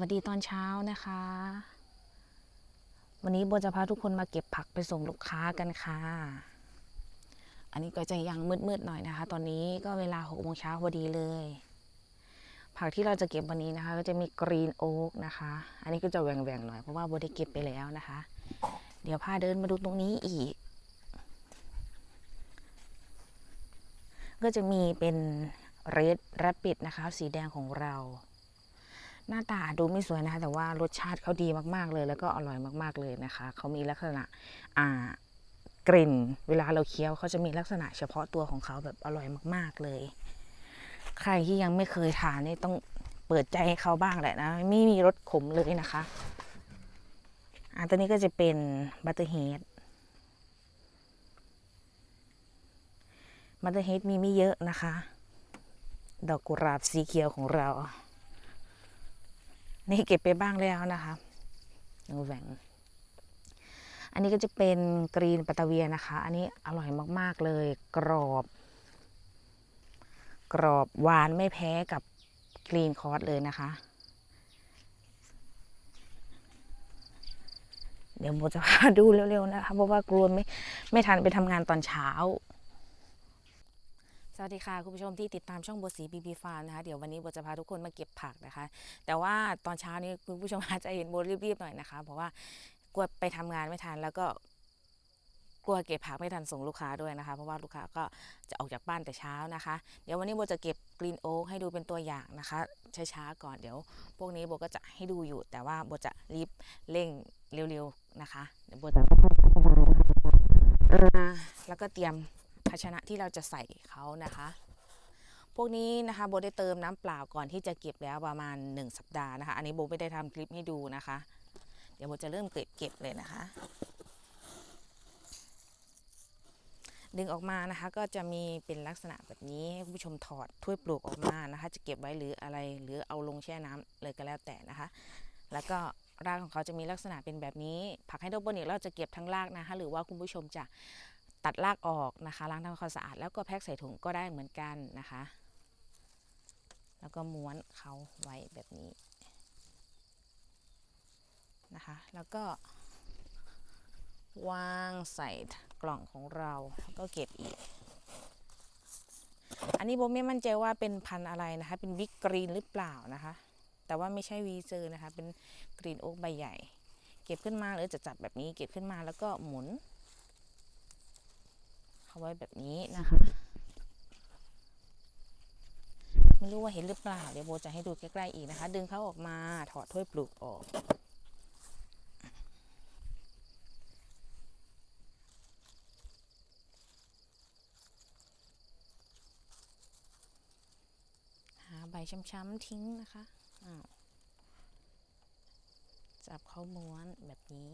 วัสดีตอนเช้านะคะ วันนี้โบจะพาทุกคนมาเก็บผักไปส่งลูกค้ากันค่ะ อันนี้ก็จะยังมืดๆหน่อยนะคะ ตอนนี้ก็เวลาหกโมงเช้าพอดีเลย ผักที่เราจะเก็บวันนี้นะคะ ก็จะมีกรีนโอ๊กนะคะ อันนี้ก็จะแหว่งๆหน่อยเพราะว่าโบได้เก็บไปแล้วนะคะ เดี๋ยวพาเดินมาดูตรงนี้อีก ก็จะมีเป็นเรดแรปปิดนะคะ สีแดงของเรา หน้าตาดูไม่สวยนะคะแต่ว่ารสชาติเขาดีมากๆเลย แล้วก็อร่อยมากๆเลยนะคะเขามีลักษณะอ่ากลิ่น เวลาเราเคี้ยวเขาจะมีลักษณะเฉพาะตัวของเขาแบบอร่อยมาก ๆเลย ใครที่ยังไม่เคยทานนี่ต้องเปิดใจให้เขาบ้างแหละนะ ไม่มีรสขมเลยนะคะอ่าตัวนี้ก็จะเป็นบัตเตอร์เฮดบัตเตอร์เฮดมีไม่เยอะนะคะ ดอกกุหลาบสีเขียวของเรา นี่เก็บไปบ้างแล้วนะคะนูแหวงอันนี้ก็จะเป็นกรีนปตตาเวียนะคะ อันนี้อร่อยมาก ๆ เลย กรอบ กรอบหวานไม่แพ้กับกรีนคอร์สเลยนะคะ เดี๋ยวโมจะพาดูเร็ว ๆ นะคะ เพราะว่ากลัวไม่ไม่ทันไปทำงานตอนเช้า สวัสดีค่ะ คุณผู้ชมที่ติดตามช่องบัวสีบีบีฟาร์มนะคะ เดี๋ยววันนี้บัวจะพาทุกคนมาเก็บผักนะคะ แต่ว่าตอนเช้านี้คุณผู้ชมอาจจะเห็นโบรีบๆหน่อยนะคะ เพราะว่ากลัวไปทำงานไม่ทันแล้วก็กลัวเก็บผักไม่ทันส่งลูกค้าด้วยนะคะ เพราะว่าลูกค้าก็จะออกจากบ้านแต่เช้านะคะ เดี๋ยววันนี้โบจะเก็บกรีนโอ๊กให้ดูเป็นตัวอย่างนะคะช้าๆก่อนเดี๋ยว พวกนี้โบก็จะให้ดูอยู่ แต่ว่าโบจะรีบเร่งเร็วๆนะคะเดี๋ยวโบจะค่อยๆพัฒนานะคะอ่าแล้วก็เตรียม ภาชนะที่เราจะใส่เขานะคะ พวกนี้นะคะโบได้เติมน้ำเปล่าก่อนที่จะเก็บแล้วประมาณ 1 สัปดาห์นะคะ อันนี้โบไม่ได้ทำคลิปให้ดูนะคะ เดี๋ยวโบจะเริ่มเก็บเก็บเลยนะคะ ดึงออกมานะคะก็จะมีเป็นลักษณะแบบนี้ให้คุณผู้ชมถอดถ้วยปลูกออกมานะคะ จะเก็บไว้หรืออะไรหรือเอาลงแช่น้ำเลยก็แล้วแต่นะคะ แล้วก็รากของเขาจะมีลักษณะเป็นแบบนี้ ผักไฮโดรโปนิกเราจะเก็บทั้งรากนะคะ หรือว่าคุณผู้ชมจะ ตัดรากออกนะคะ ล้างทำความสะอาดแล้วก็แพ็คใส่ถุงก็ได้เหมือนกันนะคะ แล้วก็ม้วนเขาไว้แบบนี้นะคะ แล้วก็ วางใส่กล่องของเราแล้วก็เก็บอีก อันนี้โบไม่มั่นใจว่าเป็นพันธุ์อะไรนะคะ เป็นวิกกรีนหรือเปล่านะคะ แต่ว่าไม่ใช่วีเซอร์นะคะ เป็นกรีนโอ๊กใบใหญ่ เก็บขึ้นมาหรือจะจับแบบนี้เก็บขึ้นมาแล้วก็หมุน เขาไว้แบบนี้นะคะ ไม่รู้ว่าเห็นหรือเปล่า เดี๋ยวโบจะให้ดูใกล้ๆอีกนะคะ ดึงเขาออกมาถอดถ้วยปลูกออกหาใบช้ำๆทิ้งนะคะ จับเขาม้วนแบบนี้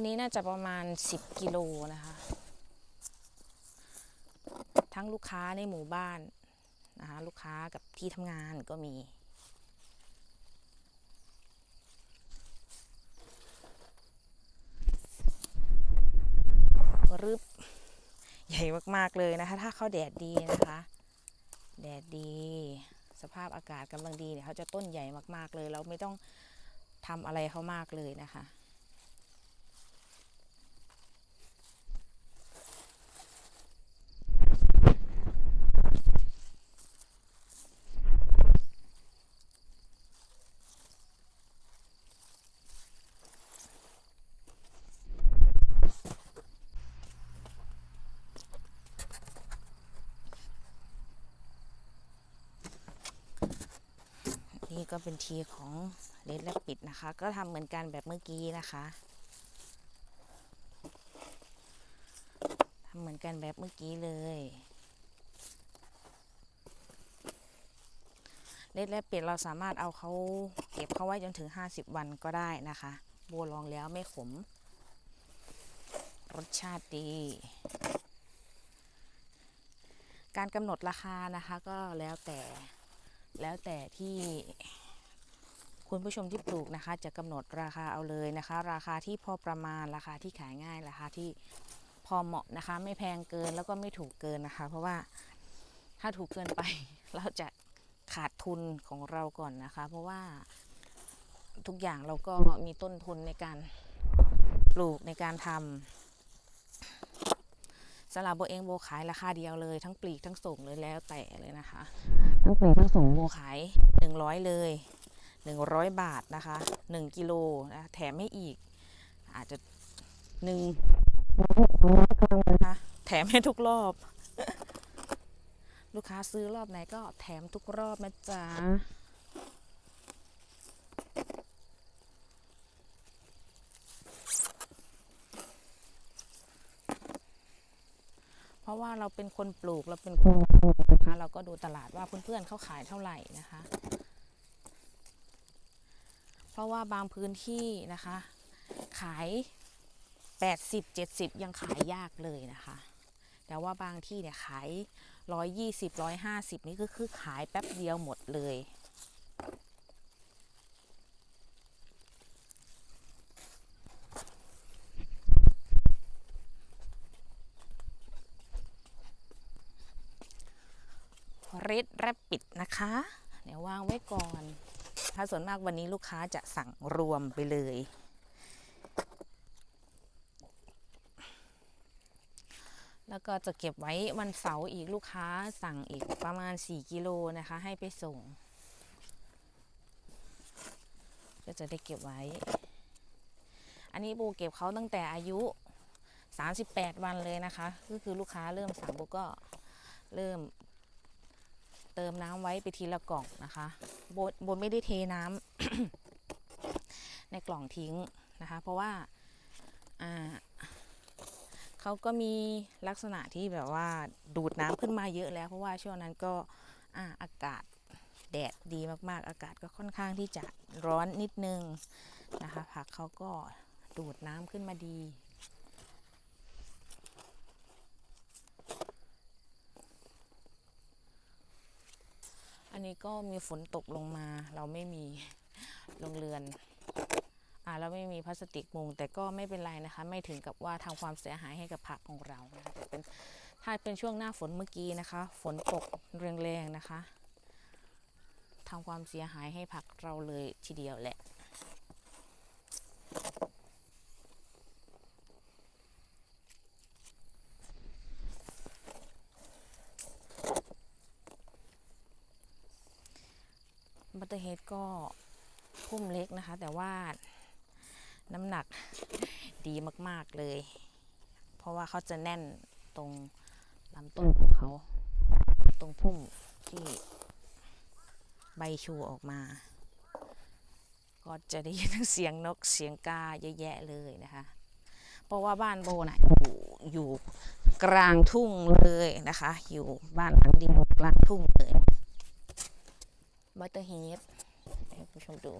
วันนี้น่าจะประมาณ 10 กิโลนะคะ ทั้งลูกค้าในหมู่บ้านนะคะลูกค้ากับที่ทำงานก็มี รึบ ใหญ่มากๆเลยนะคะ ถ้าเขาแดดดีนะคะ แดดดี สภาพอากาศกำลังดีเนี่ยเขาจะต้นใหญ่มากๆเลย เราไม่ต้องทำอะไรเขามากเลยนะคะ นี่ ก็เป็นทีของเลดและปิดนะคะ ก็ทำเหมือนกันแบบเมื่อกี้นะคะทำเหมือนกันแบบเมื่อกี้เลยเลดและปิดเราสามารถเอาเขาเก็บเขาไว้จนถึง 50 วันก็ได้นะคะโบลองแล้วไม่ขม รสชาติดี การกำหนดราคานะคะก็แล้วแต่แล้วแต่ที่ คุณผู้ชมที่ปลูกนะคะ จะกำหนดราคาเอาเลยนะคะ ราคาที่พอประมาณราคาที่ขายง่ายราคาที่พอเหมาะนะคะ ไม่แพงเกินแล้วก็ไม่ถูกเกินนะคะ เพราะว่าถ้าถูกเกินไปเราจะขาดทุนของเราก่อนนะคะ เพราะว่าทุกอย่างเราก็มีต้นทุนในการปลูกในการทำสำหรับโบเองโบขายราคาเดียวเลย ทั้งปลีกทั้งส่งเลยแล้วแต่เลยนะคะ ทั้งปลีกทั้งส่งโบขาย100เลย 100 บาทนะคะ 1 กิโลนะแถมให้อีก อาจจะหนึ่งนะคะแถมให้ทุกรอบ ลูกค้าซื้อรอบไหนก็แถมทุกรอบนะจ๊ะเพราะว่าเราเป็นคนปลูกเราเป็นคนปลูกนะคะเราก็ดูตลาดว่าเพื่อนๆเขาขายเท่าไหร่นะคะเพ ราะว่าบางพื้นที่นะคะ ขาย 80 70 ยังขายยากเลยนะคะ แต่ว่าบางที่เนี่ยขาย 120 150 นี่ก็คือขายแป๊บเดียวหมดเลยเรดแรปปิดนะคะ เดี๋ยววางไว้ก่อน ถ้าส่วนมากวันนี้ลูกค้าจะสั่งรวมไปเลย แล้วก็จะเก็บไว้วันเสาร์อีกลูกค้าสั่งอีกประมาณ 4 กิโลนะคะ ให้ไปส่ง ก็จะได้เก็บไว้ อันนี้โบเก็บเขาตั้งแต่อายุ 38 วันเลยนะคะ ก็คือลูกค้าเริ่มสั่งโบก็เริ่ม เติมน้ำไว้ไปทีละกล่องนะคะโบโบไม่ได้เทน้ำในกล่องทิ้งนะคะ เพราะว่าเขาก็มีลักษณะที่แบบว่าดูดน้ำขึ้นมาเยอะแล้ว เพราะว่าช่วงนั้นก็อาอากาศแดดดีมากๆ อากาศก็ค่อนข้างที่จะร้อนนิดนึงนะคะผักเขาก็ดูดน้ำขึ้นมาดี นนี้ก็มีฝนตกลงมา เราไม่มีโรงเรือนอ่าเราไม่มีพลาสติกมุง แต่ก็ไม่เป็นไรนะคะ ไม่ถึงกับว่าทำความเสียหายให้กับผักของเรานะแต่เป็นถ้าเป็นช่วงหน้าฝนเมื่อกี้นะคะ ฝนตกแรงๆนะคะทำความเสียหายให้ผักเราเลยทีเดียวแหละ บัตเตอร์เฮด ก็พุ่มเล็กนะคะ แต่ว่าน้ำหนักดีมากๆเลย เพราะว่าเขาจะแน่นตรงลำต้นของเขา ตรงพุ่มที่ใบชูออกมา ก็จะได้ยินทั้งเสียงนกเสียงกาเยอะแยะเลยนะคะ เพราะว่าบ้านโบนะอยู่อยู่กลางทุ่งเลยนะคะ อยู่บ้านหลังเดียวกลางทุ่งเลยบัตเตอร์เฮด ผู้ชมดู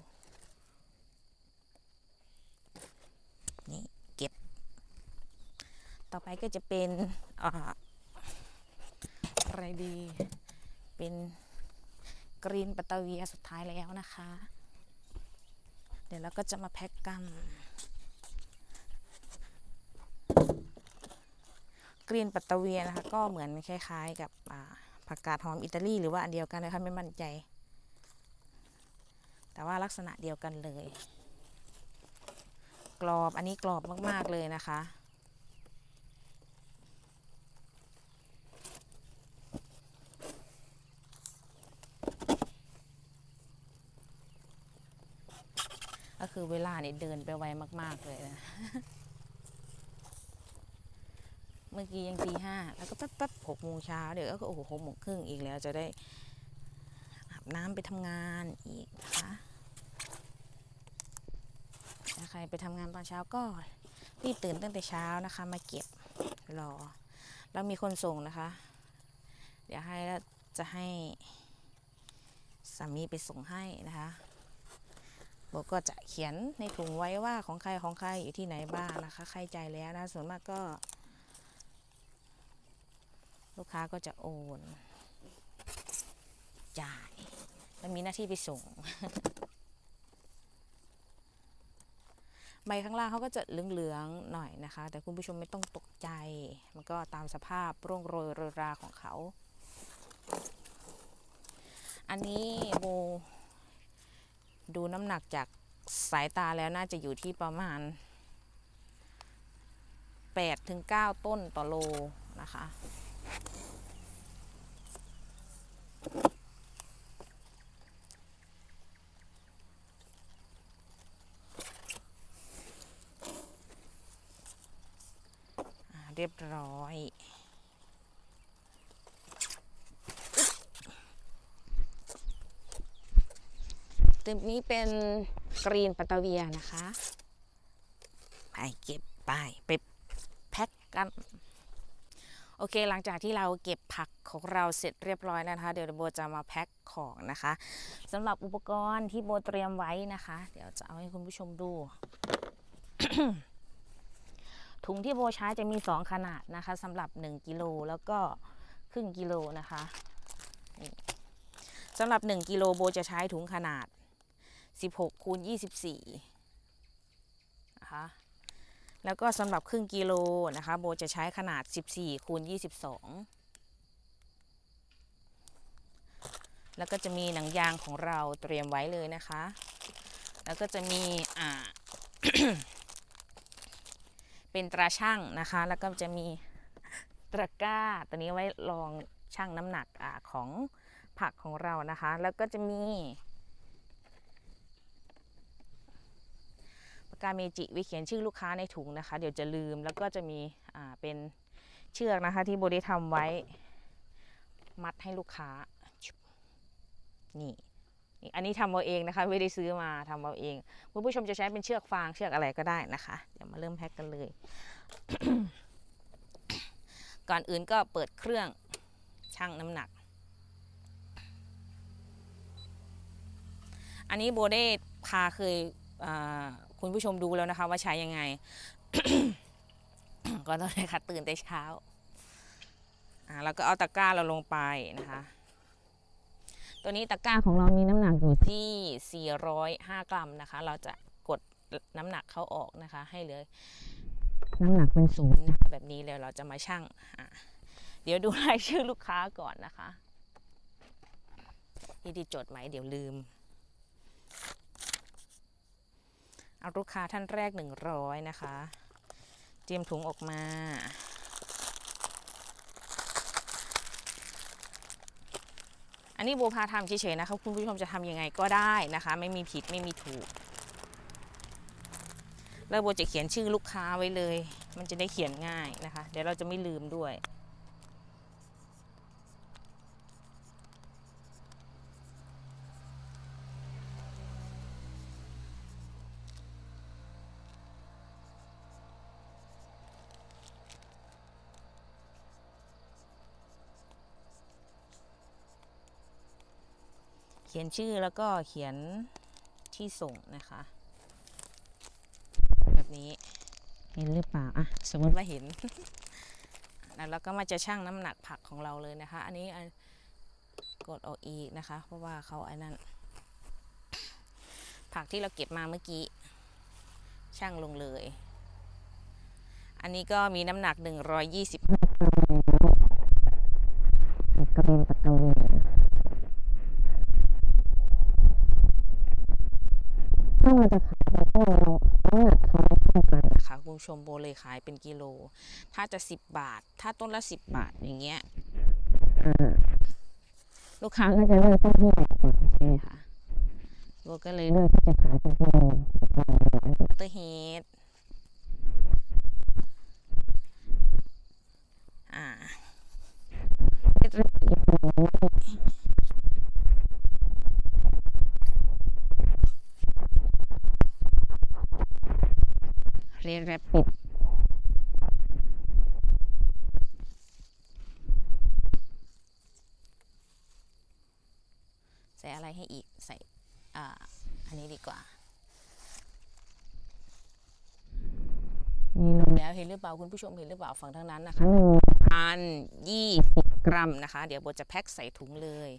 นี่เก็บ ต่อไปก็จะเป็นอะไรดี เป็นกรีนปัตตาเวียสุดท้ายแล้วนะคะ เดี๋ยวเราก็จะมาแพ็กกันกรีนปัตตาเวียนะคะ ก็เหมือนคล้าย ๆ กับผักกาดหอมอิตาลีหรือว่าอันเดียวกันนะคะไม่มั่นใจ แต่ว่าลักษณะเดียวกันเลย กรอบอันนี้กรอบมาก ๆ เลยนะคะ ก็คือเวลาเนี่ยเดินไปไวมาก ๆ เลยนะเมื่อกี้ยังตีห้าแล้วก็แป๊บๆหกโมงเช้าเดี๋ยวก็โอ้โหหกโมงครึ่งอีกแล้วจะได้ น้ำไปทำงานอีกนะคะถ้าใครไปทำงานตอนเช้าก็รีบตื่นตั้งแต่เช้านะคะ มาเก็บรอแล้วมีคนส่งนะคะ เดี๋ยวให้แล้วจะให้สามีไปส่งให้นะคะโบก็จะเขียนในถุงไว้ว่าของใครของใครอยู่ที่ไหนบ้างนะคะ ใครจ่ายแล้วนะส่วนมากก็ ลูกค้าก็จะโอน จ่าย แล้วมีหน้าที่ไปส่ง ใบข้างล่างเขาก็จะเหลืองๆหน่อยนะคะ แต่คุณผู้ชมไม่ต้องตกใจ มันก็ตามสภาพร่วงโรยรราของเขา อันนี้โบดูน้ำหนักจากสายตาแล้วน่าจะอยู่ที่ประมาณ8ถึง9ต้นต่อโลนะคะ เรียบร้อย ตึมนี้เป็นกรีนปัตาเวียนะคะ ไปเก็บไปไปแพ็คกัน โอเคหลังจากที่เราเก็บผักของเราเสร็จเรียบร้อยนะคะ เดี๋ยวโบจะมาแพ็คของนะคะสำหรับอุปกรณ์ที่โบเตรียมไว้นะคะ เดี๋ยวจะเอาให้คุณผู้ชมดู ถุงที่โบใช้จะมี 2 ขนาดนะคะสำหรับ 1กิโลแล้วก็ครึ่งกิโลนะคะสำหรับ 1กิโลโบจะใช้ถุงขนาด 16คูณ24นะคะแล้วก็สำหรับครึ่งกิโลนะคะโบจะใช้ขนาด 14คูณ22 แล้วก็จะมีหนังยางของเราเตรียมไว้เลยนะคะ แล้วก็จะมีอ่า เป็นตราช่างนะคะ แล้วก็จะมีตะกร้าตัวนี้ไว้รองช่างน้ำหนักอของผักของเรานะคะ แล้วก็จะมีปากกาเมจิไว้เขียนชื่อลูกค้าในถุงนะคะ เดี๋ยวจะลืมแล้วก็จะมีเป็นเชือกนะคะที่โบได้ทำไว้มัดให้ลูกค้านี่ อันนี้ทำเอาเองนะคะไม่ได้ซื้อมาทำเอาเองคุณผู้ชมจะใช้เป็นเชือกฟางเชือกอะไรก็ได้นะคะ เดี๋ยวมาเริ่มแพ็กกันเลย ก่อนอื่นก็เปิดเครื่องชั่งน้ำหนัก อันนี้โบได้พาเคยคุณผู้ชมดูแล้วนะคะ ว่าใช้ยังไง ก็ต้องเลยค่ะตื่นแต่เช้าอ่าแล้วก็เอาตะกร้าเราลงไปนะคะ ตัวนี้ตะกร้าของเรามีน้ำหนักอยู่ที่ 405 กรัมนะคะ เราจะกดน้ำหนักเข้าออกนะคะ ให้เหลือน้ำหนักเป็นศูนย์นะคะแบบนี้แล้วเราจะมาชั่งเดี๋ยวดูรายชื่อลูกค้าก่อนนะคะที่ดีจดไหมเดี๋ยวลืมเอาลูกค้าท่านแรก 100 นะคะ เตรียมถุงออกมา อันนี้โบพาทำเฉยๆนะคะคุณผู้ชมจะทำยังไงก็ได้นะคะ ไม่มีผิดไม่มีถูก แล้วโบจะเขียนชื่อลูกค้าไว้เลย มันจะได้เขียนง่ายนะคะ เดี๋ยวเราจะไม่ลืมด้วย ขียนชื่อแล้วก็เขียนที่ส่งนะคะ แบบนี้เห็นหรือเปล่าอะสมมติว่าเห็นแล้วเราก็มาจะชั่งน้ำหนักผักของเราเลยนะคะ อันนี้อันกดออกอีกนะคะ เพราะว่าเขาไอ้นั่นผักที่เราเก็บมาเมื่อกี้ชั่งลงเลย อันนี้ก็มีน้ำหนัก 125กรัมแล้วกรีนตะกเวียถ้าเราจะขายเราก็เราน้ำหนักเขาเท่ากันนะคะคุณผู้ ชมโบเลยขายเป็นกิโล ถ้าจะ10บาท ถ้าต้นละ10บาทอย่างเงี้ยอ่าลูกค้าก็จะเลือกต้นที่ใหญ่กว่าใช่ไหมคะโบก็เลยเลือกที่จะขายเป็นกิโลบัตเตอร์เฮดอ่าเรียบร้อย เรียกแรปปิดใส่อะไรให้อีกใส่ออันนี้ดีกว่า นี่ลงแล้วเห็นหรือเปล่าคุณผู้ชมเห็นหรือเปล่าฝั่งทางนั้นนะคะหนึ่งพันยี่สิบกรัมนะคะ เดี๋ยวโบจะแพ็คใส่ถุงเลย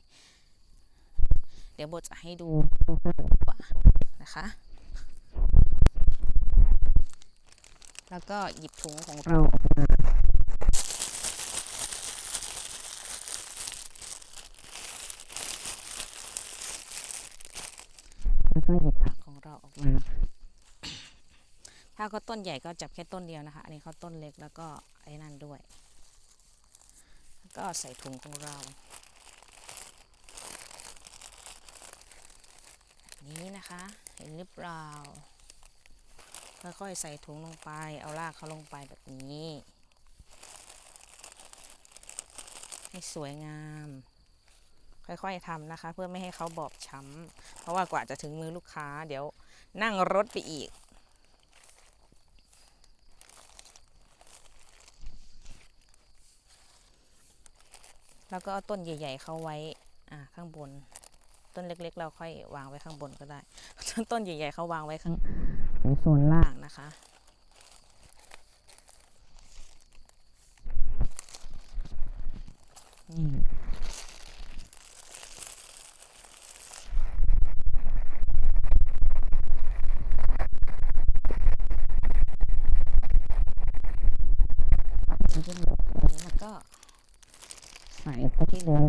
เดี๋ยวโบจะให้ดูกว่านะคะ แล้วก็หยิบถุงของเราออกมาแล้วก็หยิบผักของเราออกมา ถ้าก็ต้นใหญ่ก็จับแค่ต้นเดียวนะคะ อันนี้เขาต้นเล็กแล้วก็ไอ้นั่นด้วย แล้วก็ใส่ถุงของเรา นี้นะคะ เห็นหรือเปล่า ค่อยๆใส่ถุงลงไป เอารากเขาลงไปแบบนี้ ให้สวยงาม ค่อยๆทำนะคะ เพื่อไม่ให้เขาบอบช้ำเพราะว่ากว่าจะถึงมือลูกค้า เดี๋ยวนั่งรถไปอีก แล้วก็เอาต้นใหญ่ๆเขาไว้ข้างบน ต้นเล็กๆ เราค่อยวางไว้ข้างบนก็ได้ ต้นใหญ่ๆเขาวางไว้ข้าง ในโซนล่างนะคะ นี่มันก็เลือตรงนี้แล้วก็ใส่ไปที่เหลือล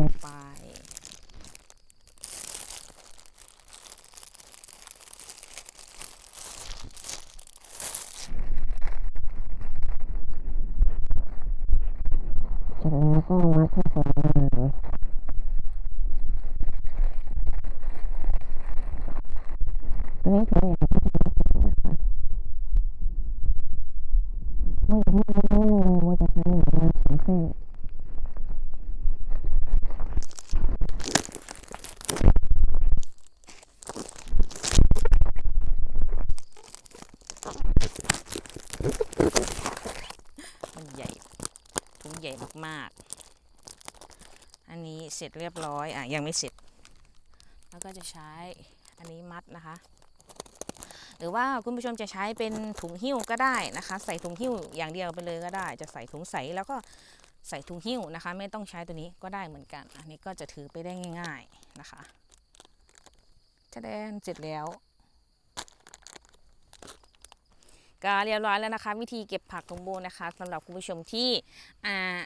งไปจากนั้นก็มัดให้สวยงามตัวนี้ถือ อย่างที่จะนะคะโมอยากให้มันแน่นเลยโมจะใช้หนังมาสองเส้น มันใหญ่ถุงใหญ่มากๆ อันนี้เสร็จเรียบร้อยอะยังไม่เสร็จ แล้วก็จะใช้อันนี้มัดนะคะ หรือว่าคุณผู้ชมจะใช้เป็นถุงหิ้วก็ได้นะคะ ใส่ถุงหิ้วอย่างเดียวไปเลยก็ได้ จะใส่ถุงใสแล้วก็ใส่ถุงหิ้วนะคะ ไม่ต้องใช้ตัวนี้ก็ได้เหมือนกัน อันนี้ก็จะถือไปได้ง่าย ๆนะคะจะแดนเสร็จแล้วก็เรียบร้อยแล้วนะคะ วิธีเก็บผักของโบนะคะสำหรับคุณผู้ชมที่อ่า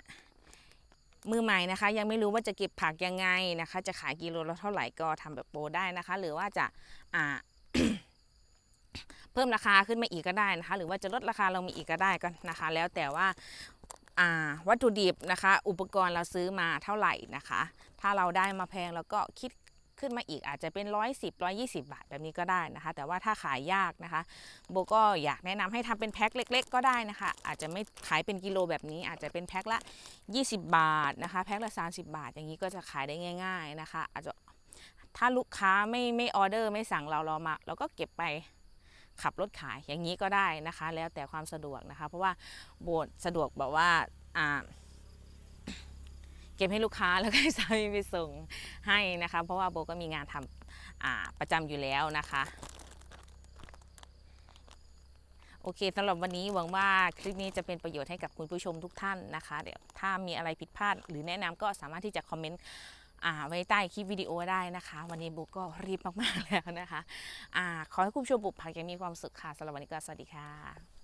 มือใหม่นะคะ ยังไม่รู้ว่าจะเก็บผักยังไงนะคะ จะขายกิโลละเท่าไหร่ก็ทำแบบโบได้นะคะ หรือว่าจะอ่าเพิ่มราคาขึ้นมาอีกก็ได้นะคะ หรือว่าจะลดราคาลงมาอีกก็ได้ก็นะคะ แล้วแต่ว่าอ่าวัตถุดิบนะคะ อุปกรณ์เราซื้อมาเท่าไหร่นะคะ ถ้าเราได้มาแพงแล้วก็คิด ขึ้นมาอีกอาจจะเป็นร้อยสิบร้อยี่สิบาทแบบนี้ก็ได้นะคะ แต่ว่าถ้าขายยากนะคะ โบก็อยากแนะนำให้ทำเป็นแพ็คเล็ก ๆ ก็ได้นะคะ อาจจะไม่ขายเป็นกิโลแบบนี้ อาจจะเป็นแพ็คละ 20 บาทนะคะ แพ็คละ 30 บาท อย่างนี้ก็จะขายได้ง่าย ๆนะคะ อาจจะถ้าลูกค้าไม่ไม่ออเดอร์ไม่สั่งเราเรามาเราก็เก็บไปขับรถขายอย่างนี้ก็ได้นะคะ แล้วแต่ความสะดวกนะคะ เพราะว่าโบสะดวกแบบว่าอ่า เก็บให้ลูกค้าแล้วก็ให้สามีไปส่งให้นะคะ เพราะว่าโบก็มีงานทำประจำอยู่แล้วนะคะโอเคสำหรับวันนี้หวังว่าคลิปนี้จะเป็นประโยชน์ให้กับคุณผู้ชมทุกท่านนะคะ เดี๋ยวถ้ามีอะไรผิดพลาด หรือแนะนำก็สามารถที่จะคอมเมนต์ไว้ใต้คลิปวิดีโอได้นะคะ วันนี้บุ๊กก็รีบมาก ๆ แล้วนะคะอขอให้คุณผู้ชมปลูกผักอย่างมีความสุขค่ะสำหรับวันนี้ก็สวัสดีค่ะ